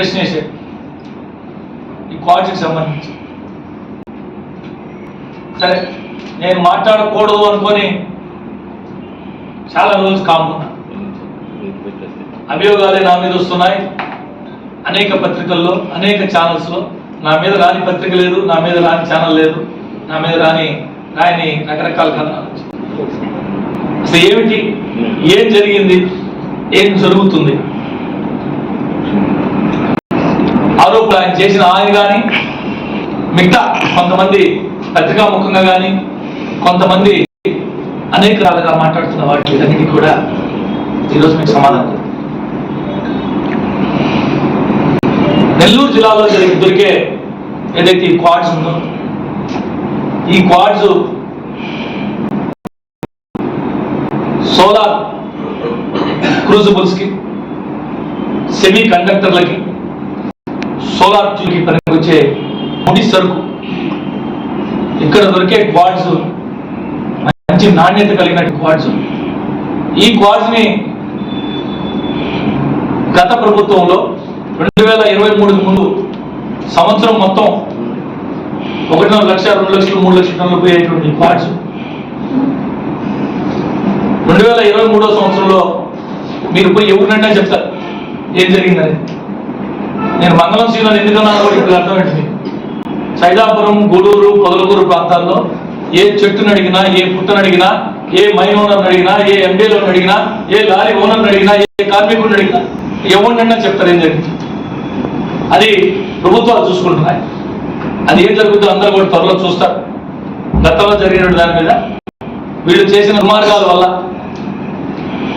ప్రశ్న వేశారు. ఈ క్వాడ్స్కి సంబంధించి. సరే నేను మాట్లాడకూడదు అనుకొని చాలా రోజులు కామున్నా అభియోగాలే నా మీద వస్తున్నాయి. అనేక పత్రికల్లో అనేక ఛానల్స్లో నా మీద రాని పత్రిక లేదు నా మీద రాని ఛానల్ లేదు నా మీద రాని రాయని రకరకాల కథనాలు అసలు ఏమిటి? ఏం జరిగింది? ఏం జరుగుతుంది? ఆరోపణలు ఆయన చేసిన ఆయన కానీ మిగతా కొంతమంది పత్రికా ముఖంగా కానీ కొంతమంది అనేక రకాలుగా మాట్లాడుతున్న వాటి కూడా ఈరోజు మీకు సమాధానం నెల్లూరు జిల్లాలో జరిగి దొరికే ఏదైతే ఈ క్వాడ్స్ ఉందో ఈ క్వాడ్స్ సోలార్ క్రూజబుల్స్కి సెమీ కండక్టర్లకి సోలార్కి పనికొచ్చే ముడి సరుకు ఇక్కడ దొరికే క్వాడ్స్ మంచి నాణ్యత కలిగిన క్వాడ్స్ ఈ క్వాడ్స్ని గత ప్రభుత్వంలో రెండు వేల ఇరవై మూడుకి ముందు సంవత్సరం మొత్తం ఒకటిన్నర లక్ష రెండు లక్షలు మూడు లక్షల టన్నులు పోయేటువంటి క్వాడ్స్ రెండు వేల ఇరవై మూడో సంవత్సరంలో మీరు పోయి ఎవరినైనా చెప్తారు ఏం జరిగిందని. నేను మంగళం శ్రీలో ఎందుకన్నాను కూడా ఇప్పుడు అర్థమైంది. సైదాపురం గూడూరు పొదలకూరు ప్రాంతాల్లో ఏ చెట్టును అడిగినా ఏ పుట్టను అడిగినా ఏ మైన్ ఓనర్ని అడిగినా ఏ ఎంబీలను అడిగినా ఏ లారీ ఓనర్ని అడిగినా ఏ కార్మికుడిని అడిగినా ఎవరినైనా చెప్తారు ఏం జరిగింది అది ప్రభుత్వాలు చూసుకుంటున్నాయి. అది ఏం జరుగుతుందో అందరూ కూడా త్వరలో చూస్తారు. గతంలో జరిగిన దాని మీద వీళ్ళు చేసిన దుర్మార్గాల వల్ల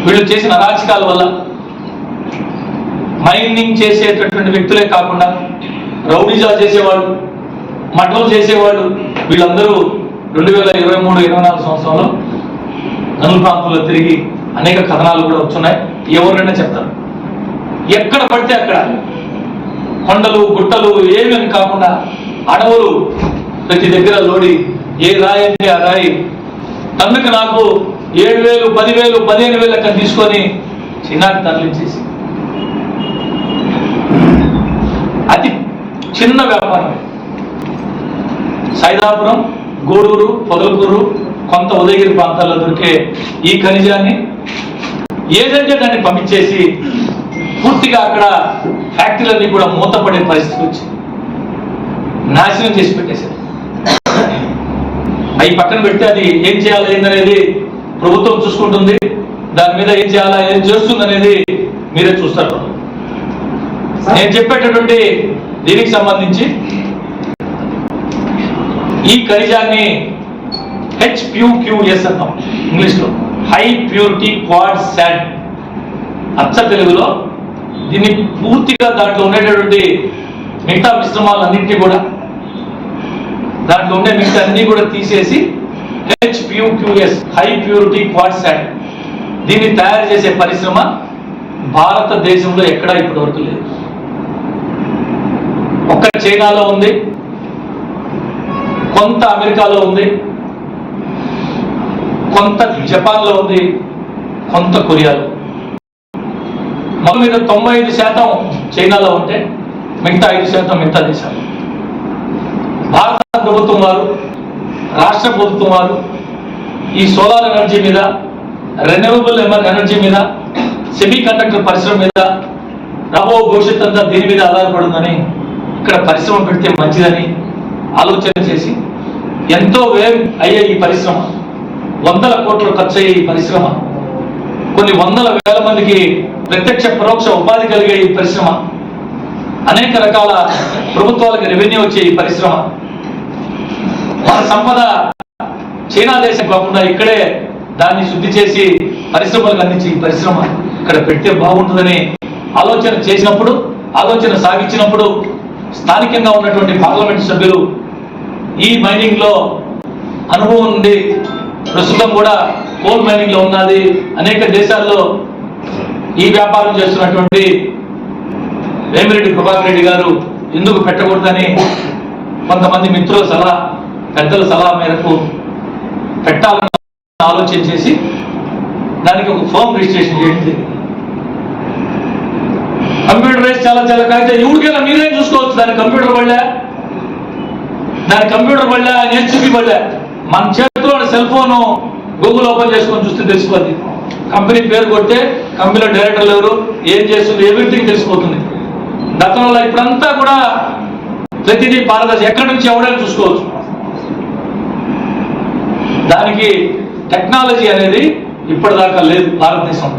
వీళ్ళు చేసిన అరాచకాల వల్ల మైనింగ్ చేసేటటువంటి వ్యక్తులే కాకుండా రౌడీజా చేసేవాళ్ళు మఠం చేసేవాళ్ళు వీళ్ళందరూ రెండు వేల ఇరవై మూడు ఇరవై నాలుగు సంవత్సరంలో నలుగు ప్రాంతంలో తిరిగి అనేక కథనాలు కూడా వచ్చున్నాయి. ఎవరినైనా చెప్తారు ఎక్కడ పడితే అక్కడ కొండలు గుట్టలు ఏమీ కాకుండా అడవులు ప్రతి దగ్గర లోడి ఏ రాయి అంటే ఆ రాయి. టన్నుకు నాకు ఏడు వేలు పదివేలు పదిహేను వేలు అక్కడ తీసుకొని చిన్నాకి తరలించేసి అతి చిన్న వ్యాపారం. సైదాపురం గూడూరు పొదలకూరు కొంత ఉదయగిరి ప్రాంతాల్లో దొరికే ఈ ఖనిజాన్ని ఏదంటే దాన్ని పంపించేసి పూర్తిగా అక్కడ ఫ్యాక్టరీలన్నీ కూడా మూతపడే పరిస్థితి వచ్చింది. నాశనం చేసి పెట్టేశారు. అవి పక్కన పెడితే అది ఏం చేయాలి ఏందనేది ప్రభుత్వం చూసుకుంటుంది. దాని మీద ఏం చేయాలా ఏం చేస్తుంది అనేది మీరే చూస్తారు. నేను చెప్పేటటువంటి దీనికి సంబంధించి ఈ ఖనిజాన్ని హెచ్ప్యూక్యూఎస్ ఇంగ్లీష్ ఇంగ్లీష్లో. హై ప్యూరిటీ క్వాడ్ శాండ్ అచ్చ తెలుగులో దీన్ని పూర్తిగా దాంట్లో ఉండేటటువంటి మిగతా మిశ్రమాలన్నింటినీ కూడా దాంట్లో ఉండే మిగతా అన్ని కూడా తీసేసి HPQS high purity quartz sand దీన్ని తయారు చేసే పరిశ్రమ భారతదేశంలో ఎక్కడా ఇప్పటివరకు లేదు. ఒక్క చైనాలో ఉంది. కొంత అమెరికాలో ఉంది. కొంత జపాన్లో ఉంది. కొంత కొరియాలో. మొత్తం మీద తొంభై ఐదు శాతం చైనాలో ఉంటే మిగతా ఐదు శాతం మిగతా దేశాలు. భారత ప్రభుత్వం వారు రాష్ట్ర ప్రభుత్వం వారు ఈ సోలార్ ఎనర్జీ మీద రెన్యూవబుల్ ఎనర్జీ మీద సెమీ కండక్టర్ పరిశ్రమ మీద రాబో భవిష్యత్ అంతా దీని మీద ఆధారపడుందని ఇక్కడ పరిశ్రమ పెడితే మంచిదని ఆలోచన చేసి ఎంతో వ్యయం అయ్యే ఈ పరిశ్రమ. వందల కోట్లు ఖర్చు అయ్యే ఈ పరిశ్రమ. కొన్ని వందల వేల మందికి ప్రత్యక్ష పరోక్ష ఉపాధి కలిగే ఈ పరిశ్రమ. అనేక రకాల ప్రభుత్వాలకు రెవెన్యూ వచ్చే ఈ పరిశ్రమ. మన సంపద చైనా దేశం కాకుండా ఇక్కడే దాన్ని శుద్ధి చేసి పరిశ్రమలకు అందించి ఈ పరిశ్రమ. ఇక్కడ పెడితే బాగుంటుందని ఆలోచన చేసినప్పుడు ఆలోచన సాగించినప్పుడు స్థానికంగా ఉన్నటువంటి పార్లమెంట్ సభ్యులు ఈ మైనింగ్లో అనుభవం ఉంది ప్రస్తుతం కూడా కోల్ మైనింగ్లో ఉన్నది. అనేక దేశాల్లో ఈ వ్యాపారం చేస్తున్నటువంటి వేమిరెడ్డి ప్రభాకర్ రెడ్డి గారు ఎందుకు పెట్టకూడదని కొంతమంది మిత్రుల సలహా పెద్దల సలహా మేరకు పెట్టాలని ఆలోచన చేసి దానికి ఒక ఫోమ్ రిజిస్ట్రేషన్ చేయడం జరిగింది కంప్యూటరైజ్ చాలా చాలా అయితే ఇవిడికైనా మీరేం చూసుకోవచ్చు. దాని కంప్యూటర్ పడలే దాని కంప్యూటర్ పడలే హెచ్పి పడలే మన చేతిలో సెల్ ఫోన్ గూగుల్ ఓపెన్ చేసుకొని చూస్తే తెలిసిపోద్ది. కంపెనీ పేరు కొట్టే కంపెనీలో డైరెక్టర్లు ఎవరు ఏం చేస్తుంది ఎవ్రీథింగ్ తెలిసిపోతుంది. గతంలో ఇప్పుడంతా కూడా ప్రతిదీ పారదర్శి ఎక్కడి నుంచి ఎవడని చూసుకోవచ్చు. దానికి టెక్నాలజీ అనేది ఇప్పటిదాకా లేదు భారతదేశం